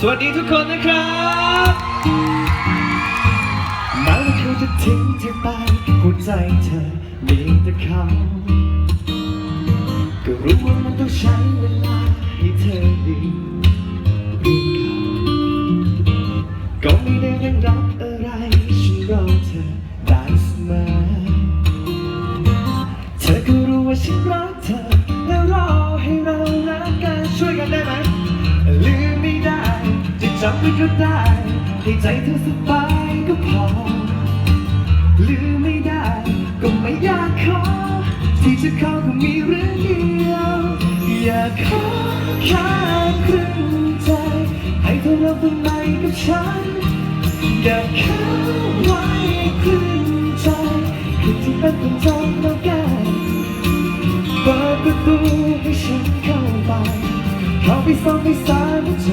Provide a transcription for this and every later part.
สวัสดีทุกคนนะครับแม้ว่าเขาจะทิ้งเธอไปหัวใจเธอมีแต่เขาก็รู้ว่ามันต้องใช้เวลาให้เธอดีเรื่องเขาก็ไม่ได้ยังรักอะไรฉันรอเธอได้เสมอเธอก็รู้ว่าฉันรักเธอแล้วรอให้รารัก ไว้ก็ได้ให้ใจเธอสบายก็พอลืมไม่ได้ ก็ไม่อยากขอ ที่จะขอก็มีเรื่องเดียวอยากขอแค่ครึ่งใจ ให้เธอรับทำไมกับฉัน อยากเข้าไว้ครึ่งใจคือที่เป็นคนจำแล้วกันเปิดประตูให้ฉันเข้าไปเข้าไปซ่อนไปสายหัวใจ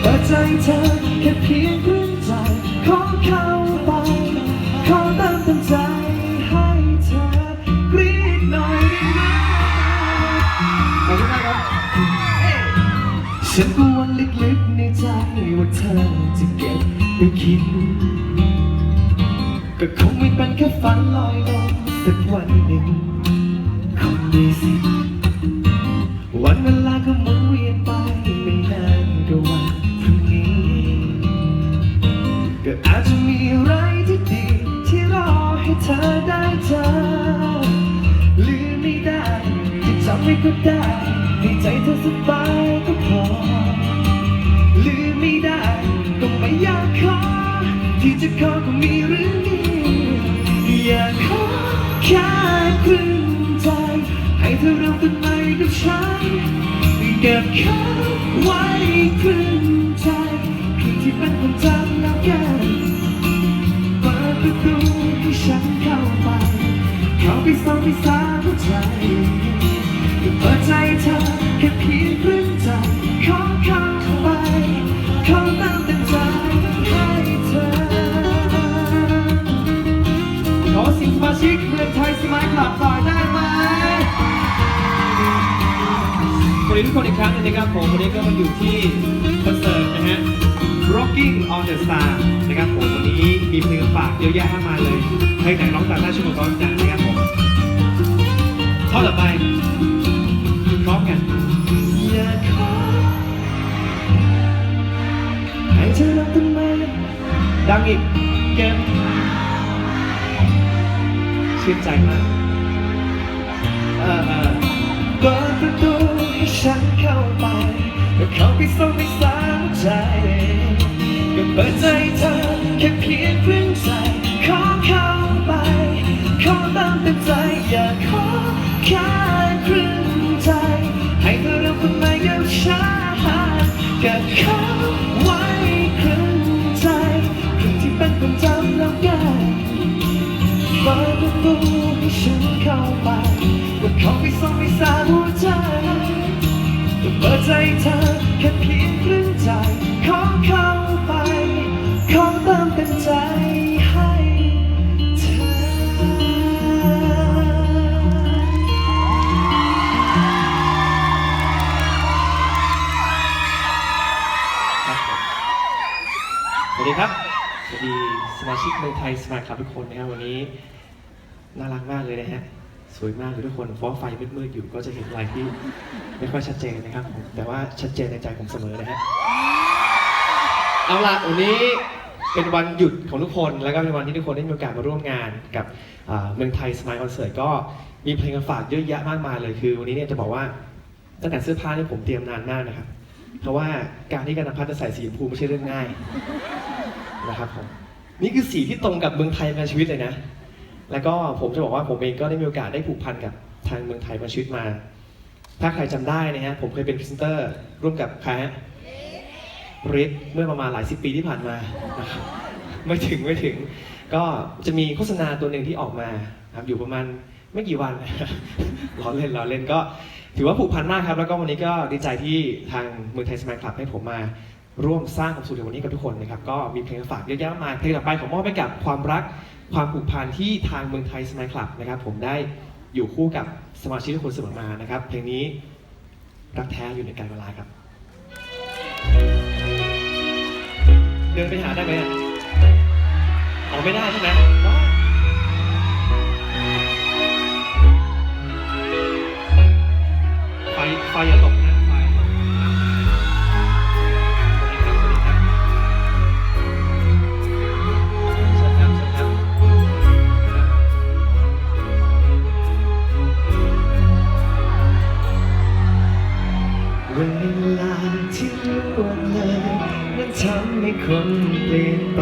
เปิดใจเธอแค่เพียงครึ่งใจขอเข้าไปขอเติมเต็มใจให้เธอกรีดหน่อยได้ไหมขอบคุณมากครับฉันก็หวันลึกๆในใจว่าเธอจะเก็บไปคิด ก็คงไม่เป็นแค่ฝันลอยลมสักวันหนึ่งคงมีสิทธิ์วันเวลาก็หมุนเวียนไปไม่นานก็วันำไม่ก็ได้ให้ใจเธอสบายก็พอ ลืมไม่ได้ก็ไม่อยากขอ ที่จะขอก็มีเรื่องนี้อยากขอแค่ครึ่งใจ ให้เธอเริ่มต้นใหม่กับฉันเก็บเขาไว้ครึ่งใจคือที่เป็นคนจำแล้วกันเปิดประตูให้ฉันเข้าไป เข้าไปซ่อนไปสา อสิกเมืองไทยสมายคลับต่อได้ไหมสวัสดีทุกคนอีกครั้งนึงนะครับผมวันนี้ก็มาอยู่ที่คอนเสิร์ตนะฮะ Rocking on the Star นะครับผมวันนี้มีเพลงฝากเยอะแยะมากมายเลยให้แต่ร้องตามหน้าชั่วโมงร้อนจังนะครับผมท่อต่อไปพร้อมกันอยากขอให้เธอรับต้นไมดังอีกเก็บ ชื่นใจมากเปิดประตูให้ฉันเข้าไปเข้าไปซ่อนไปสามใจก็เปิดใจ ตูให้ฉันเข้าไปก็เขาไปซ่อนไปสาหัวใจก็เปิดใจเธอแค่เพียงครึ่งใจ ขอเข้าไป ขอเติมเต็มใจให้เธอ ครับผมสวัสดีครับ สวัสดีสมาชิกเมืองไทยสมาร์ทคลับทุกคนนะครับวันนี้ น่ารักมากเลยนะฮะ สวยมากเลยทุกคนฟ้าไฟมืดๆอยู่ก็จะเห็นลายที่ไม่ค่อยชัดเจนนะครับผมแต่ว่าชัดเจนในใจผมเสมอนะฮะ เอาละวันนี้เป็นวันหยุดของทุกคน แล้วก็เป็นวันที่ทุกคนได้มีโอกาสมาร่วมงานกับเมืองไทยสมายคอนเสิร์ตก็มีเพลงมาฝากเยอะแยะมากมายเลยคือ วันนี้เนี่ยจะบอกว่าตั้งแต่เสื้อผ้าเนี่ผมเตรียมนานมากนะครับ เพราะว่าการที่การนพัฒน์จะใส่สีชมพูไม่ใช่เรื่องง่ายนะครับผมนี่คือสีที่ตรงกับเมืองไทยในชีวิตเลยนะ แล้วก็ผมจะบอกว่าผมเองก็ได้มีโอกาสได้ผูกพันกับทางเมืองไทยมาชีวิตมา ถ้าใครจำได้นะฮะผมเคยเป็นพรีเซนเตอร์ร่วมกับใครฮะริทเมื่อประมาณหลายสิบปีที่ผ่านมานะครับไม่ถึงไม่ถึง ก็จะมีโฆษณาตัวหนึ่งที่ออกมาครับอยู่ประมาณไม่กี่วันล้อเล่นล้อเล่นก็ถือว่าผูกพันมากครับ แล้วก็วันนี้ก็ดีใจที่ทางเมืองไทยสมัยคลับให้ผมมาร่วมสร้างความสุขในวันนี้กับทุกคนนะครับ ก็มีเพลงฝากเยอะแยะมากเพลงต่อไปผมมอบให้กับความรัก ความผูกพันที่ทางเมืองไทยสมัยคลับนะครับ ผมได้อยู่คู่กับสมาชิกทุกคนเสมอมานะครับ เพลงนี้รักแท้อยู่ในการเวลาครับ เดินไปหาได้ไหมออกอไม่ได้ใช่ไหม เวลาที่ล่วงเลยนั้นทำให้คนเปลี่ยนไป